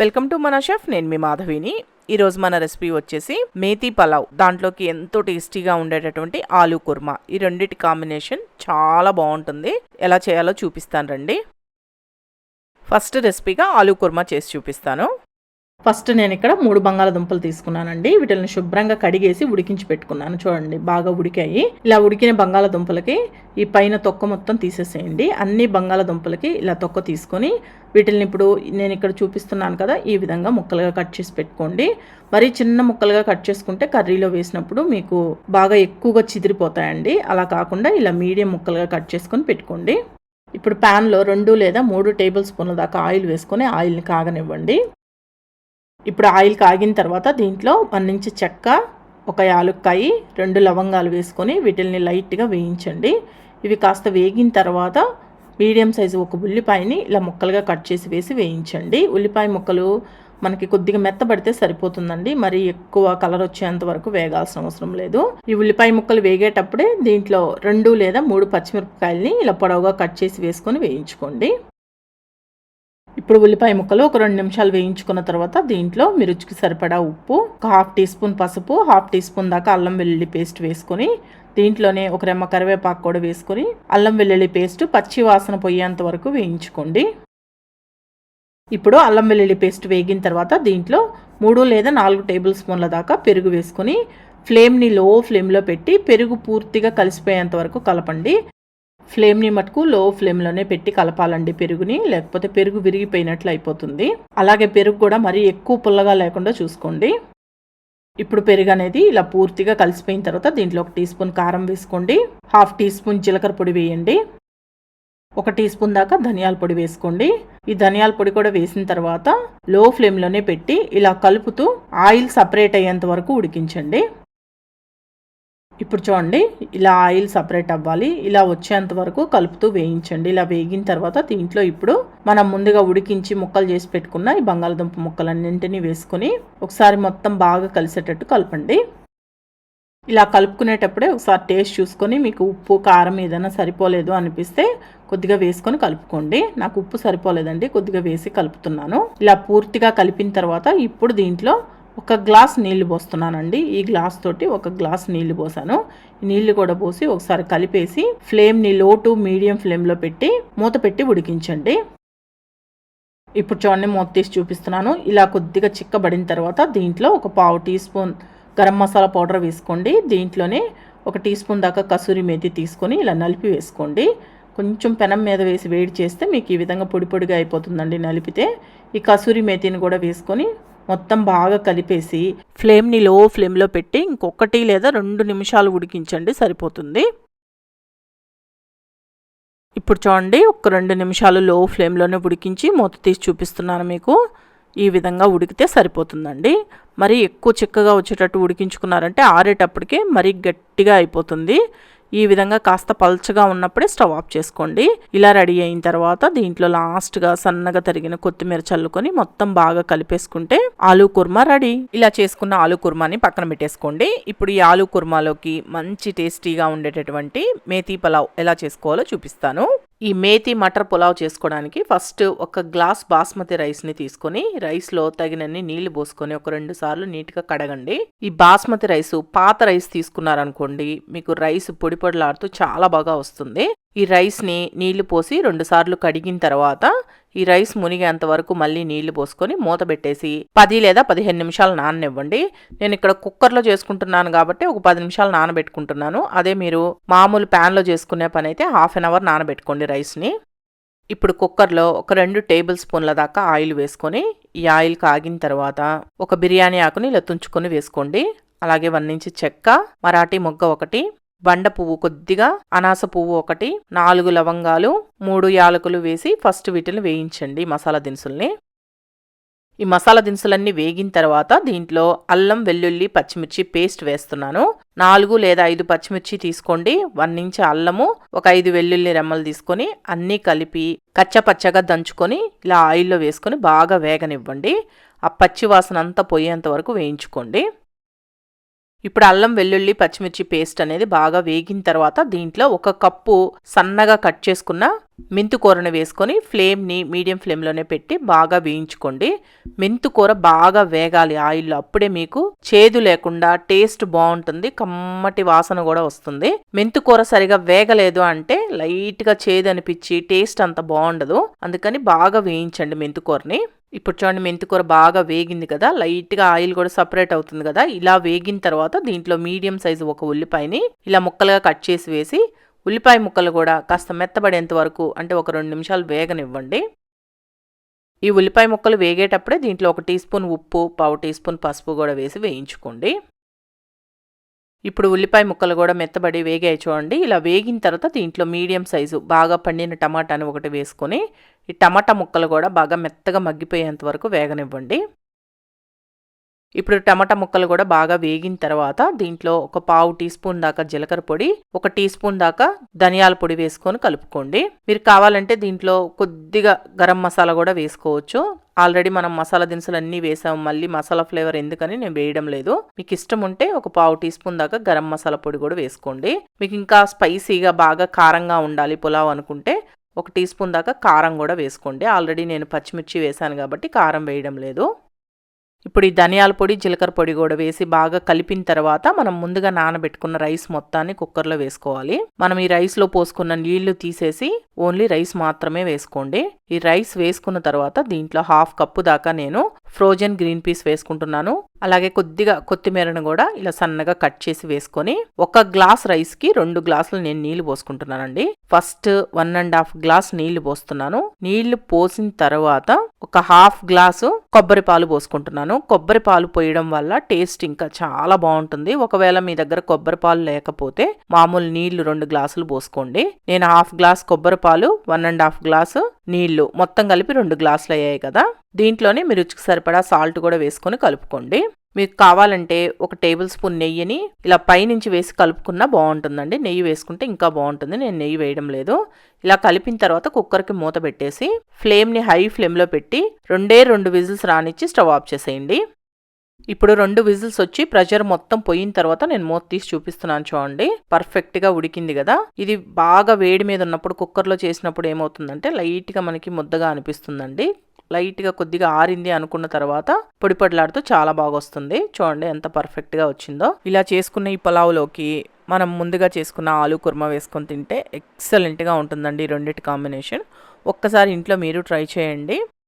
Welcome to మన chef నేను మీ మాధవిని. ఈరోజు మన రెసిపీ వచ్చేసి మేతి పలావ్. దాంట్లోకి ఎంతో టేస్టీగా ఉండేటటువంటి ఆలూ కుర్మా. ఈ రెండిటి కాంబినేషన్ చాలా బాగుంటుంది. ఎలా చేయాలో చూపిస్తాను రండి. ఫస్ట్ రెసిపీగా ఆలూ కుర్మా చేసి చూపిస్తాను. ఫస్ట్ నేను ఇక్కడ మూడు బంగాళదుంపలు తీసుకున్నానండి. వీటిని శుభ్రంగా కడిగేసి ఉడికించి పెట్టుకున్నాను. చూడండి బాగా ఉడికాయి. ఇలా ఉడికిన బంగాళదుంపలకి ఈ పైన తొక్క మొత్తం తీసేసేయండి. అన్ని బంగాళదుంపలకి ఇలా తొక్క తీసుకొని వీటిని ఇప్పుడు నేను ఇక్కడ చూపిస్తున్నాను కదా ఈ విధంగా ముక్కలుగా కట్ చేసి పెట్టుకోండి. మరీ చిన్న ముక్కలుగా కట్ చేసుకుంటే కర్రీలో వేసినప్పుడు మీకు బాగా ఎక్కువగా చిదిరిపోతాయండి. అలా కాకుండా ఇలా మీడియం ముక్కలుగా కట్ చేసుకొని పెట్టుకోండి. ఇప్పుడు ప్యాన్లో రెండు లేదా మూడు టేబుల్ స్పూన్ల దాకా ఆయిల్ వేసుకొని ఆయిల్ని కాగనివ్వండి. ఇప్పుడు ఆయిల్ కాగిన తర్వాత దీంట్లో వన్ ఇంచు చెక్క ఒక యాలుక్కాయి రెండు లవంగాలు వేసుకొని వీటిల్ని లైట్గా వేయించండి. ఇవి కాస్త వేగిన తర్వాత మీడియం సైజు ఒక ఉల్లిపాయని ఇలా ముక్కలుగా కట్ చేసి వేసి వేయించండి. ఉల్లిపాయ ముక్కలు మనకి కొద్దిగా మెత్తబడితే సరిపోతుందండి. మరి ఎక్కువ కలర్ వచ్చేంత వరకు వేగాల్సిన అవసరం లేదు. ఈ ఉల్లిపాయ ముక్కలు వేగేటప్పుడే దీంట్లో రెండు లేదా మూడు పచ్చిమిరపకాయలని ఇలా పొడవుగా కట్ చేసి వేసుకొని వేయించుకోండి. ఇప్పుడు ఉల్లిపాయ ముక్కలు ఒక రెండు నిమిషాలు వేయించుకున్న తర్వాత దీంట్లో మీ రుచికి సరిపడా ఉప్పు ఒక హాఫ్ టీ స్పూన్ పసుపు హాఫ్ టీ స్పూన్ దాకా అల్లం వెల్లుల్లి పేస్ట్ వేసుకొని దీంట్లోనే ఒక రెమ్మ కరివేపాకు కూడా వేసుకొని అల్లం వెల్లుల్లి పేస్ట్ పచ్చి వాసన పోయేంత వరకు వేయించుకోండి. ఇప్పుడు అల్లం వెల్లుల్లి పేస్ట్ వేగిన తర్వాత దీంట్లో మూడు లేదా నాలుగు టేబుల్ స్పూన్ల దాకా పెరుగు వేసుకొని ఫ్లేమ్ని లో ఫ్లేమ్లో పెట్టి పెరుగు పూర్తిగా కలిసిపోయేంత వరకు కలపండి. ఫ్లేమ్ని మటుకు లో ఫ్లేమ్లోనే పెట్టి కలపాలండి పెరుగుని లేకపోతే పెరుగు విరిగిపోయినట్లు అయిపోతుంది. అలాగే పెరుగు కూడా మరీ ఎక్కువ పుల్లగా లేకుండా చూసుకోండి. ఇప్పుడు పెరుగు అనేది ఇలా పూర్తిగా కలిసిపోయిన తర్వాత దీంట్లో ఒక టీ స్పూన్ కారం వేసుకోండి. హాఫ్ టీ స్పూన్ జీలకర్ర పొడి వేయండి. ఒక టీ స్పూన్ దాకా ధనియాల పొడి వేసుకోండి. ఈ ధనియాల పొడి కూడా వేసిన తర్వాత లో ఫ్లేమ్లోనే పెట్టి ఇలా కలుపుతూ ఆయిల్ సపరేట్ అయ్యేంత వరకు ఉడికించండి. ఇప్పుడు చూడండి ఇలా ఆయిల్ సపరేట్ అవ్వాలి. ఇలా వచ్చేంత వరకు కలుపుతూ వేయించండి. ఇలా వేగిన తర్వాత దీంట్లో ఇప్పుడు మనం ముందుగా ఉడికించి ముక్కలు చేసి పెట్టుకున్న ఈ బంగాళదుంప ముక్కలన్నింటినీ వేసుకొని ఒకసారి మొత్తం బాగా కలిసేటట్టు కలపండి. ఇలా కలుపుకునేటప్పుడే ఒకసారి టేస్ట్ చూసుకొని మీకు ఉప్పు కారం ఏదైనా సరిపోలేదు అనిపిస్తే కొద్దిగా వేసుకొని కలుపుకోండి. నాకు ఉప్పు సరిపోలేదండి కొద్దిగా వేసి కలుపుతున్నాను. ఇలా పూర్తిగా కలిపిన తర్వాత ఇప్పుడు దీంట్లో ఒక గ్లాస్ నీళ్ళు పోస్తున్నానండి. ఈ గ్లాస్ తోటి ఒక గ్లాస్ నీళ్ళు పోసాను. నీళ్ళు కూడా పోసి ఒకసారి కలిపేసి ఫ్లేమ్ని లో టు మీడియం ఫ్లేమ్లో పెట్టి మూత పెట్టి ఉడికించండి. ఇప్పుడు చూడండి మూత తీసి చూపిస్తున్నాను. ఇలా కొద్దిగా చిక్కబడిన తర్వాత దీంట్లో ఒక పావు teaspoon garam masala powder వేసుకోండి. దీంట్లోనే ఒక టీ స్పూన్ దాకా కసూరి మేతి తీసుకొని ఇలా నలిపి వేసుకోండి. కొంచెం పెనం మీద వేసి వేడి చేస్తే మీకు ఈ విధంగా పొడి పొడిగా అయిపోతుందండి నలిపితే. ఈ కసూరి మేతిని కూడా వేసుకొని మొత్తం బాగా కలిపేసి ఫ్లేమ్ని లో ఫ్లేమ్లో పెట్టి ఇంకొకటి లేదా రెండు నిమిషాలు ఉడికించండి సరిపోతుంది. ఇప్పుడు చూడండి ఒక రెండు నిమిషాలు లో ఫ్లేమ్లోనే ఉడికించి మూత తీసి చూపిస్తున్నాను మీకు. ఈ విధంగా ఉడికితే సరిపోతుందండి. మరి ఎక్కువ చిక్కగా వచ్చేటట్టు ఉడికించుకున్నారంటే ఆరేటప్పటికే మరీ గట్టిగా అయిపోతుంది. ఈ విధంగా కాస్త పల్చగా ఉన్నప్పుడే స్టవ్ ఆఫ్ చేసుకోండి. ఇలా రెడీ అయిన తర్వాత దీంట్లో లాస్ట్గా సన్నగా తరిగిన కొత్తిమీర చల్లుకొని మొత్తం బాగా కలిపేసుకుంటే ఆలూ కుర్మా రెడీ. ఇలా చేసుకున్న ఆలూ కుర్మాని పక్కన పెట్టేసుకోండి. ఇప్పుడు ఈ ఆలూ కుర్మాలోకి మంచి టేస్టీగా ఉండేటటువంటి మేతీ పలావ్ ఎలా చేసుకోవాలో చూపిస్తాను. ఈ మేతి మటర్ పులావ్ చేసుకోవడానికి ఫస్ట్ ఒక గ్లాస్ బాస్మతి రైస్ని తీసుకొని రైస్లో తగినన్ని నీళ్ళు పోసుకొని ఒక రెండు సార్లు నీట్గా కడగండి. ఈ బాస్మతి రైస్ పాత రైస్ తీసుకున్నారనుకోండి మీకు రైస్ పొడి పొడిలాడుతూ చాలా బాగా వస్తుంది. ఈ రైస్ని నీళ్ళు పోసి రెండు సార్లు కడిగిన తర్వాత ఈ రైస్ మునిగేంత వరకు మళ్ళీ నీళ్ళు పోసుకొని మూత పెట్టేసి పది లేదా పదిహేను నిమిషాలు నాననివ్వండి. నేను ఇక్కడ కుక్కర్లో చేసుకుంటున్నాను కాబట్టి ఒక పది నిమిషాలు నానబెట్టుకుంటున్నాను. అదే మీరు మామూలు ప్యాన్లో చేసుకునే పని అయితే హాఫ్ అన్ అవర్ నానబెట్టుకోండి రైస్ని. ఇప్పుడు కుక్కర్లో ఒక రెండు టేబుల్ స్పూన్ల దాకా ఆయిల్ వేసుకొని ఈ ఆయిల్ కాగిన తర్వాత ఒక బిర్యానీ ఆకుని ఇలా తుంచుకొని వేసుకోండి. అలాగే వన్ నుంచి చెక్క మరాఠీ మొగ్గ ఒకటి బండ పువ్వు కొద్దిగా అనాస పువ్వు ఒకటి నాలుగు లవంగాలు మూడు యాలకులు వేసి ఫస్ట్ వీటిని వేయించండి మసాలా దినుసుల్ని. ఈ మసాలా దినుసులన్నీ వేగిన తర్వాత దీంట్లో అల్లం వెల్లుల్లి పచ్చిమిర్చి పేస్ట్ వేస్తున్నాను. నాలుగు లేదా ఐదు పచ్చిమిర్చి తీసుకోండి. వన్ ఇంచ్ అల్లము ఒక ఐదు వెల్లుల్లి రెమ్మలు తీసుకొని అన్నీ కలిపి కచ్చపచ్చగా దంచుకొని ఇలా ఆయిల్లో వేసుకొని బాగా వేగనివ్వండి. ఆ పచ్చి వాసన అంతా పోయేంత వరకు వేయించుకోండి. ఇప్పుడు అల్లం వెల్లుల్లి పచ్చిమిర్చి పేస్ట్ అనేది బాగా వేగిన తర్వాత దీంట్లో ఒక కప్పు సన్నగా కట్ చేసుకున్న మెంతుకూరను వేసుకొని ఫ్లేమ్ని మీడియం ఫ్లేమ్లోనే పెట్టి బాగా వేయించుకోండి. మెంతుకూర బాగా వేగాలి ఆయిల్లో అప్పుడే మీకు చేదు లేకుండా టేస్ట్ బాగుంటుంది కమ్మటి వాసన కూడా వస్తుంది. మెంతుకూర సరిగా వేగలేదు అంటే లైట్గా చేదు అనిపించి టేస్ట్ అంత బాగుండదు. అందుకని బాగా వేయించండి మెంతుకూరని ఇప్పుడు చూడండి మెంతికూర బాగా వేగింది కదా లైట్గా ఆయిల్ కూడా సపరేట్ అవుతుంది కదా ఇలా వేగిన తర్వాత దీంట్లో మీడియం సైజు ఒక ఉల్లిపాయని ఇలా ముక్కలుగా కట్ చేసి వేసి ఉల్లిపాయ ముక్కలు కూడా కాస్త మెత్తబడేంత వరకు అంటే ఒక రెండు నిమిషాలు వేగనివ్వండి. ఈ ఉల్లిపాయ ముక్కలు వేగేటప్పుడే దీంట్లో ఒక టీ స్పూన్ ఉప్పు పావు టీ స్పూన్ పసుపు కూడా వేసి వేయించుకోండి. ఇప్పుడు ఉల్లిపాయ ముక్కలు కూడా మెత్తబడి వేగాయి చూడండి ఇలా వేగిన తర్వాత దీంట్లో మీడియం సైజు బాగా పండిన టమాటాని ఒకటి వేసుకొని ఈ టమాటా ముక్కలు కూడా బాగా మెత్తగా మగ్గిపోయేంత వరకు వేగనివ్వండి. ఇప్పుడు టమాటా ముక్కలు కూడా బాగా వేగిన తర్వాత దీంట్లో ఒక పావు టీ స్పూన్ దాకా జీలకర్ర పొడి ఒక టీ స్పూన్ దాకా ధనియాల పొడి వేసుకొని కలుపుకోండి. మీరు కావాలంటే దీంట్లో కొద్దిగా గరం మసాలా కూడా వేసుకోవచ్చు. ఆల్రెడీ మనం మసాలా దినుసులు అన్నీ వేసాము మళ్ళీ మసాలా ఫ్లేవర్ ఎందుకని నేను వేయడం లేదు. మీకు ఇష్టం ఉంటే ఒక పావు టీ స్పూన్ దాకా గరం మసాలా పొడి కూడా వేసుకోండి. మీకు ఇంకా స్పైసీగా బాగా కారంగా ఉండాలి పులావ్ అనుకుంటే ఒక టీ స్పూన్ దాకా కారం కూడా వేసుకోండి. ఆల్రెడీ నేను పచ్చిమిర్చి వేసాను కాబట్టి కారం వేయడం లేదు. ఇప్పుడు ఈ ధనియాల పొడి జీలకర్ర పొడి కూడా వేసి బాగా కలిపిన తర్వాత మనం ముందుగా నానబెట్టుకున్న రైస్ మొత్తాన్ని కుక్కర్లో వేసుకోవాలి. మనం ఈ రైస్లో పోసుకున్న నీళ్ళు తీసేసి ఓన్లీ రైస్ మాత్రమే వేసుకోండి. ఈ రైస్ వేసుకున్న తర్వాత దీంట్లో హాఫ్ కప్పు దాకా నేను ఫ్రోజన్ గ్రీన్ పీస్ వేసుకుంటున్నాను. అలాగే కొద్దిగా కొత్తిమీరను కూడా ఇలా సన్నగా కట్ చేసి వేసుకొని ఒక గ్లాస్ రైస్కి రెండు గ్లాసులు నేను నీళ్ళు పోసుకుంటున్నానండి. First one and half glass నీళ్ళు పోస్తున్నాను. నీళ్ళు పోసిన తర్వాత ఒక హాఫ్ గ్లాసు కొబ్బరి పాలు పోసుకుంటున్నాను. కొబ్బరి పాలు పోయడం వల్ల టేస్ట్ ఇంకా చాలా బాగుంటుంది. ఒకవేళ మీ దగ్గర కొబ్బరి పాలు లేకపోతే మామూలు నీళ్ళు రెండు గ్లాసులు పోసుకోండి. నేను హాఫ్ గ్లాస్ కొబ్బరి పాలు వన్ అండ్ హాఫ్ గ్లాసు నీళ్ళు మొత్తం కలిపి రెండు గ్లాసులు అయ్యాయి కదా. దీంట్లోనే మీ రుచికి సరిపడా సాల్ట్ కూడా వేసుకొని కలుపుకోండి. మీకు కావాలంటే ఒక టేబుల్ స్పూన్ నెయ్యిని ఇలా పైనుంచి వేసి కలుపుకున్నా బాగుంటుందండి. నెయ్యి వేసుకుంటే ఇంకా బాగుంటుంది. నేను నెయ్యి వేయడం లేదు. ఇలా కలిపిన తర్వాత కుక్కర్కి మూత పెట్టేసి ఫ్లేమ్ని హై ఫ్లేమ్లో పెట్టి రెండే రెండు విజిల్స్ రానిచ్చి స్టవ్ ఆఫ్ చేసేయండి. ఇప్పుడు రెండు విజిల్స్ వచ్చి ప్రెషర్ మొత్తం పోయిన తర్వాత నేను మూత తీసి చూపిస్తున్నాను చూడండి. పర్ఫెక్ట్గా ఉడికింది కదా. ఇది బాగా వేడి మీద ఉన్నప్పుడు కుక్కర్లో చేసినప్పుడు ఏమవుతుందంటే లైట్గా మనకి ముద్దగా అనిపిస్తుందండి. లైట్గా కొద్దిగా ఆరింది అనుకున్న తర్వాత పొడిపొడిలాడుతూ చాలా బాగా వస్తుంది చూడండి ఎంత పర్ఫెక్ట్గా వచ్చిందో. ఇలా చేసుకున్న ఈ పలావులోకి మనం ముందుగా చేసుకున్న ఆలు కుర్మా వేసుకొని తింటే ఎక్సలెంట్గా ఉంటుందండి రెండింటి కాంబినేషన్. ఒక్కసారి ఇంట్లో మీరు ట్రై చేయండి.